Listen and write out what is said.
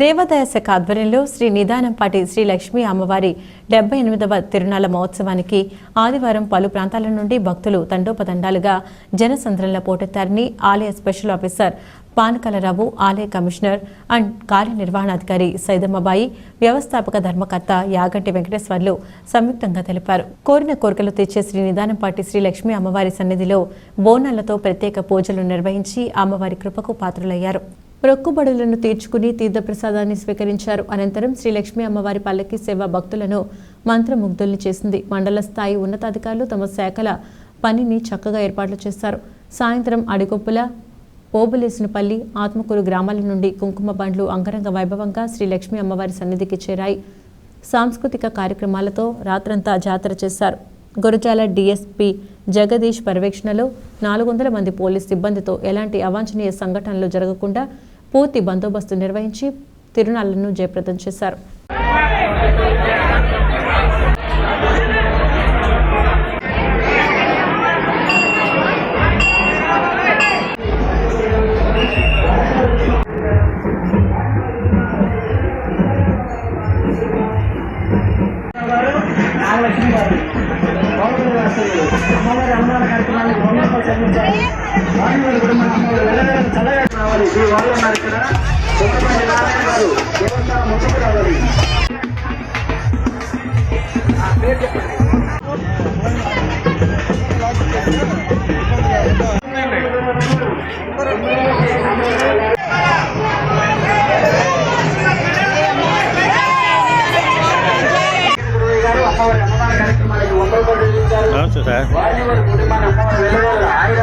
దేవాదాయ శాఖ ఆధ్వర్యంలో శ్రీ నిదానంపాటి శ్రీ లక్ష్మీ అమ్మవారి డెబ్బై ఎనిమిదవ తిరునాళ్ళ మహోత్సవానికి ఆదివారం పలు ప్రాంతాల నుండి భక్తులు తండోపతండాలుగా జనసంద్రంలో పోటెత్తారని ఆలయ స్పెషల్ ఆఫీసర్ పానకలరావు ఆలయ కమిషనర్ అండ్ కార్యనిర్వహణాధికారి సైదమ్మబాయి వ్యవస్థాపక ధర్మకర్త యాగంటి వెంకటేశ్వర్లు సంయుక్తంగా తెలిపారు. కోరిన కోరికలు తెచ్చే శ్రీ నిదానంపాటి శ్రీ లక్ష్మీ అమ్మవారి సన్నిధిలో బోనాలతో ప్రత్యేక పూజలు నిర్వహించి అమ్మవారి కృపకు పాత్రులయ్యారు. మొక్కుబడులను తీర్చుకుని తీర్థప్రసాదాన్ని స్వీకరించారు. అనంతరం శ్రీ లక్ష్మీ అమ్మవారి పల్లకి సేవ భక్తులను మంత్రముగ్ధుల్ని చేసింది. మండల స్థాయి ఉన్నతాధికారులు తమ శాఖల పనిని చక్కగా ఏర్పాట్లు చేశారు. సాయంత్రం అడిగొప్పుల పోబులేసినపల్లి ఆత్మకూరు గ్రామాల నుండి కుంకుమ బండ్లు అంగరంగ వైభవంగా శ్రీ లక్ష్మీ అమ్మవారి సన్నిధికి చేరాయి. సాంస్కృతిక కార్యక్రమాలతో రాత్రంతా జాతర చేశారు. గురజాల డీఎస్పీ జగదీష్ పర్యవేక్షణలో నాలుగు వందల మంది పోలీస్ సిబ్బందితో ఎలాంటి అవాంఛనీయ సంఘటనలు జరగకుండా పూర్తి బందోబస్తు నిర్వహించి తిరునాళ్ళను జయప్రదం చేశారు. అమ్మవారి అమ్మవారి కార్యక్రమానికి వంద రూపాయలు చల్లగా రావాలి ఈ వాళ్ళు ఉన్నారు ఇక్కడ. కొత్తపల్లి నారాయణ గారు దేవస్థానం ముందుకు రావాలి. సార్. వారి కుటుంబాన్ని అమ్మవారు వెళ్ళలేదు ఆయుర